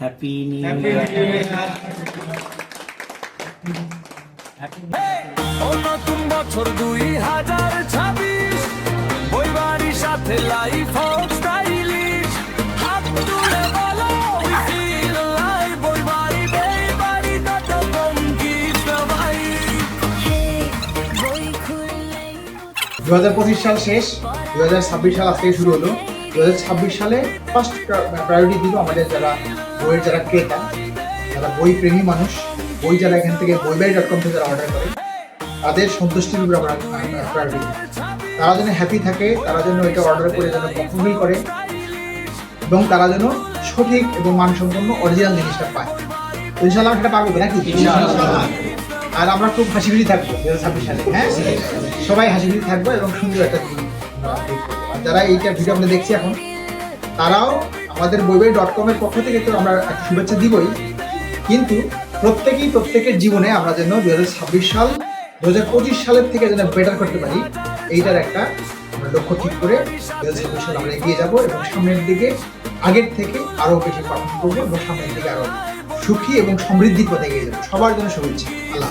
Happy new ও নতুন বছর দুই হাজার ছাব্বিশ বইবারির সাথে লাইফ স্টাইলিশ হাত তুলে বলো দু হাজার পঁচিশ সাল শেষ দু হাজার ছাব্বিশ সাল আজকে শুরু হলো। দু হাজার ছাব্বিশ সালে ফার্স্ট প্রায়োরিটি দিব আমাদের যারা বইয়ের যারা ক্রেতা যারা বই প্রেমী মানুষ বই যারা এখান থেকে বইবাই ডট কম থেকে যারা অর্ডার করে তাদের সন্তুষ্টির উপর আমরা প্রায়োরিটি তারা যেন হ্যাপি থাকে তারা যেন এটা অর্ডার করে যেন কমফোর্টেবল করে এবং তারা যেন সঠিক এবং মানসম্পন্ন অরিজিনাল জিনিসটা পায়। তো ইনশাল্লাহ সেটা পাবো নাকি? আর আমরা খুব হাসি খুশি থাকব দু হাজার ছাব্বিশ সালে হ্যাঁ? সবাই হাসি খুশি থাকব এবং সুন্দর একটা যারা এইটা ভিডিও আমরা দেখছি এখন তারাও আমাদের বইবাই ডট কমের পক্ষ থেকে তো আমরা একটা শুভেচ্ছা দিবই। কিন্তু প্রত্যেকেই প্রত্যেকের জীবনে আমরা যেন দু হাজার ছাব্বিশ সাল দু হাজার পঁচিশ সালের থেকে যেন বেটার করতে পারি, এইটার একটা আমরা লক্ষ্য ঠিক করে দু হাজার ছাব্বিশ সাল আমরা এগিয়ে যাব এবং সামনের দিকে আগের থেকে আরও বেশি পালন করব এবং সামনের দিকে আরও সুখী এবং সমৃদ্ধির পথে এগিয়ে যাব। সবার জন্য শুভেচ্ছা। আল্লাহ।